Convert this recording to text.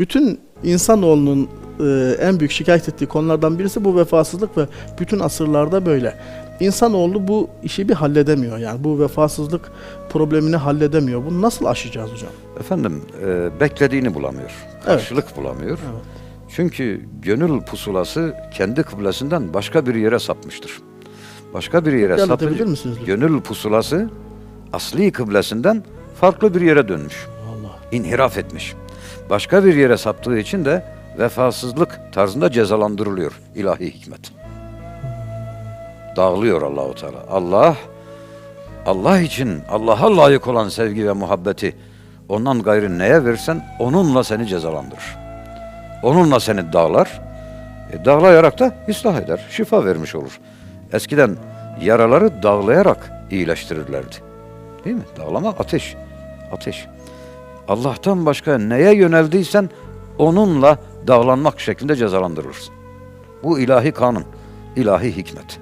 Bütün insanoğlunun e, en büyük şikayet ettiği konulardan birisi bu vefasızlık ve bütün asırlarda böyle. İnsanoğlu bu işi bir halledemiyor. Yani bu vefasızlık problemini halledemiyor. Bunu nasıl aşacağız hocam? Efendim e, beklediğini bulamıyor. Karşılık bulamıyor. Evet. Çünkü gönül pusulası kendi kıblesinden başka bir yere sapmıştır. Başka bir yere Anlatabilir sapınca misiniz lütfen? gönül pusulası asli kıblesinden farklı bir yere dönmüş. Allah. inhiraf etmiş. Başka bir yere saptığı için de vefasızlık tarzında cezalandırılıyor ilahi hikmet. Dağılıyor Allahu Teala. Allah Allah için Allah'a layık olan sevgi ve muhabbeti ondan gayrı neye versen onunla seni cezalandırır. Onunla seni dağlar. E, dağlayarak da ıslah eder, şifa vermiş olur. Eskiden yaraları dağlayarak iyileştirirlerdi. Değil mi? Dağlama ateş. Ateş. Allah'tan başka neye yöneldiysen onunla dağlanmak şeklinde cezalandırılırsın. Bu ilahi kanun, ilahi hikmet.